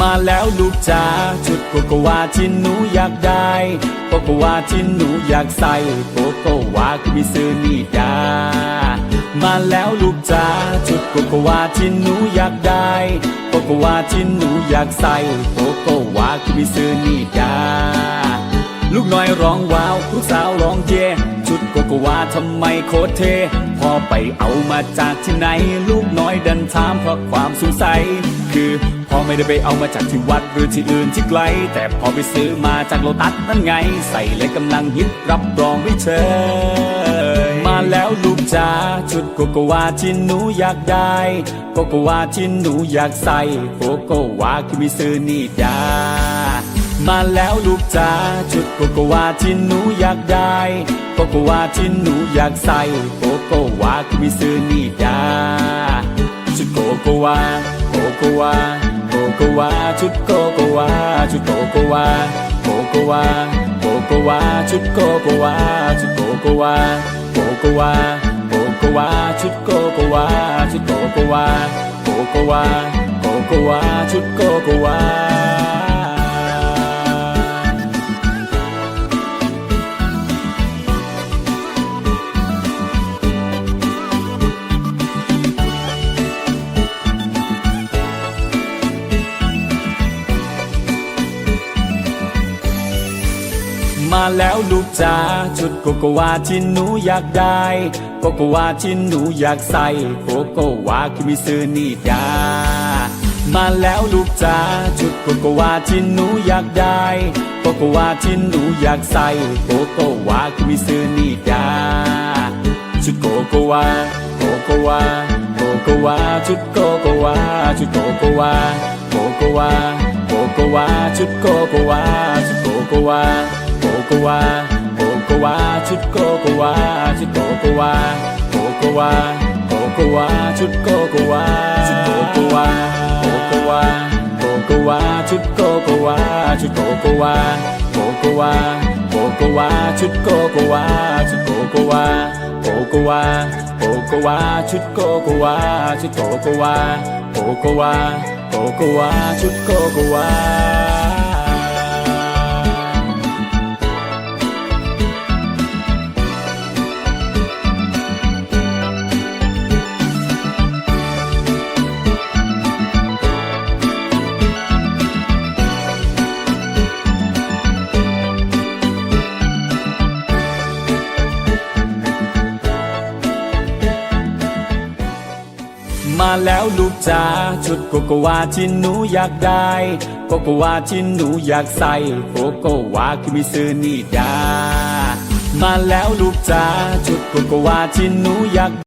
มาแล้วลูกจ๋าชุดโกโกวาที่หนูอยากได้โกโกวาที่หนูอยากใส่โกโกวาคือมิซื้อนี่ดามาแล้วลูกจ๋าชุดโกโกวาที่หนูอยากได้โกโกวาที่หนูอยากใส่โกโกวาคือมิซื้อนี่ดาลูกน้อยร้องว้าวลูกสาวร้องเย่ชุดโกโกวาทำไมโคตรเทพอไปเอามาจากที่ไหน ลูกน้อยดันถามเพราะความสงสัย คือ พอไม่ได้ไปเอามาจากที่วัดหรือที่อื่นที่ไกล แต่พอไปซื้อมาจากโลตัสนั่นไง ใส่เลยกำลังฮิตรับรองไม่เชยมาแล้วลูกจ๋าชุดโกโกวาที่หนูอยากได้ โกโกวาที่หนูอยากใส่โกโกวาคือมิซื้อนี่ดามาแล้วลูกจ๋าชุดโกโกวาที่หนูอยากได้โกโกวาที่หนูอยากใส่โกโกวาคือมิซื้อนี่ดาชุดโกโกวาโกโกวา ชุดโกโกวา ชุดโกโกวา โกโกวา โกโกวา ชุดโกโกวา ชุดโกโกวา โกโกวา โกโกวา ชุดโกโกวา ชุดโกโกวา โกโกวา โกโกวา ชุดโกโก มาแล้วลูกจ๋าชุดโกโกวาที่หนูอยากได้ โกโกวาที่หนูอยากใส่โกโกวาคือมิซื้อนี่ดามาแล้วลูกจ๋าชุดโกโกวาที่หนูอยากได้โกโกวาที่หนูอยากใส่โกโกวาคือมิซื้อนี่ดาชุดโกโกวาโกโกวาโกโกวาชุดโกโกวาชุดโกโกวาโกโกวาโกโกวาชุดโกโกวาชุดโกโกวา โกโกวาโกโกวาชุดโกโกวาชุดโกโกวาโกโกวาโกโกวาชุดโกโกวาชุดโกโกวาโกโกวาโกโกวาชุดโกโกวาชุดโกโกวาโกโกวาโกโกวาชุดโกโกวาชุดโกโกวาโกโกวาโกโกวาชุดโกโกวาชุดโกโกวาโกโกวาโกโกวาชุดโกโกวา แล้วลูกจ๋าชุดโกโกวาที่หนูอยากได้ โกโกวาที่หนูอยากใส่ โกโกวาคือมิซื้อนี่ดามาแล้วลูกจ๋าชุดโกโกวาที่หนูอยาก